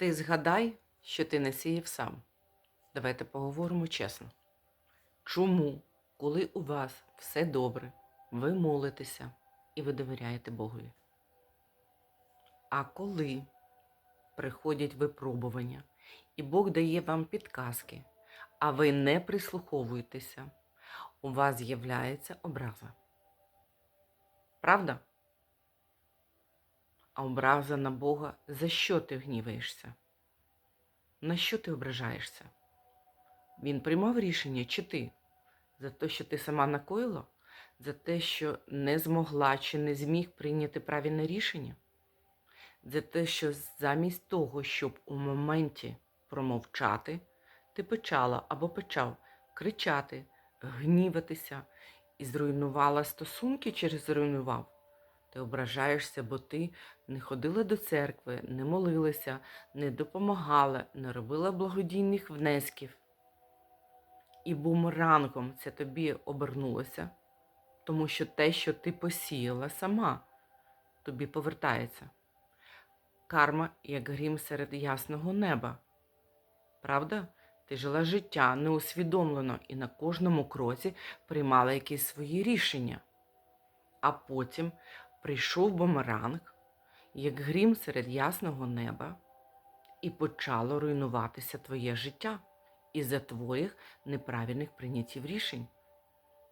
Ти згадай, що ти не сіяв сам. Давайте поговоримо чесно. Чому, коли у вас все добре, ви молитеся і ви довіряєте Богові? А коли приходять випробування, і Бог дає вам підказки, а ви не прислуховуєтеся, у вас з'являється образа. Правда? А образа на Бога, за що ти гніваєшся? На що ти ображаєшся? Він приймав рішення чи ти? За те, що ти сама накоїла? За те, що не змогла чи не зміг прийняти правильне рішення? За те, що замість того, щоб у моменті промовчати, ти почала або почав кричати, гніватися і зруйнувала стосунки через зруйнував. Ти ображаєшся, бо ти не ходила до церкви, не молилася, не допомагала, не робила благодійних внесків. І бумерангом це тобі обернулося, тому що те, що ти посіяла сама, тобі повертається. Карма, як грім серед ясного неба. Правда? Ти жила життя неусвідомлено і на кожному кроці приймала якісь свої рішення. А потім прийшов бумеранг, як грім серед ясного неба, і почало руйнуватися твоє життя із-за твоїх неправильних прийняттів рішень.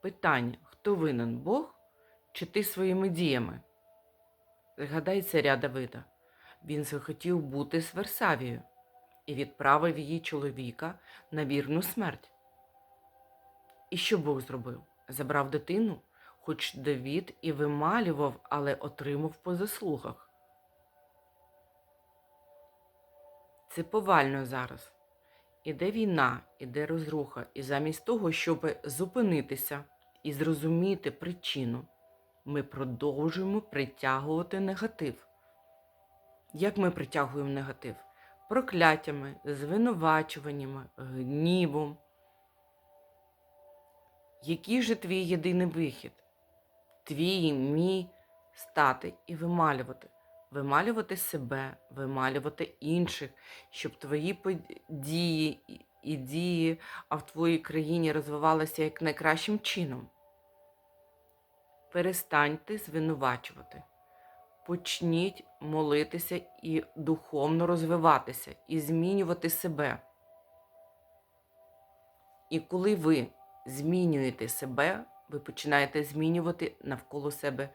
Питання: хто винен Бог чи ти своїми діями? Згадай царя Давида. Він захотів бути з Версавією і відправив її чоловіка на вірну смерть. І що Бог зробив? Забрав дитину, хоч Давід і вималював, але отримав по заслугах. Це повально зараз. Іде війна, іде розруха, і замість того, щоб зупинитися і зрозуміти причину, ми продовжуємо притягувати негатив. Як ми притягуємо негатив? Прокляттями, звинувачуваннями, гнівом. Який же твій єдиний вихід? Твій мій стати і вималювати. Вималювати себе, вималювати інших, щоб твої події і- дії, а в твоїй країні розвивалися як найкращим чином. Перестаньте звинувачувати. Почніть молитися і духовно розвиватися, і змінювати себе. І коли ви змінюєте себе, ви починаєте змінювати навколо себе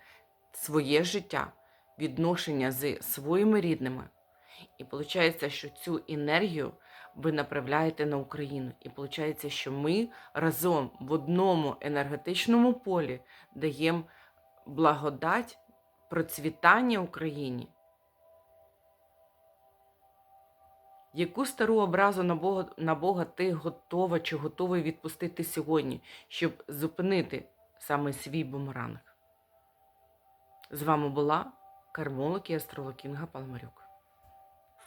своє життя, відношення з своїми рідними. І виходить, що цю енергію ви направляєте на Україну. І виходить, що ми разом в одному енергетичному полі даємо благодать процвітання Україні. Яку стару образу на Бога, на Бога ти готова чи готовий відпустити сьогодні, щоб зупинити саме свій бумеранг? З вами була кармолог і астролог Інга Палмарюк.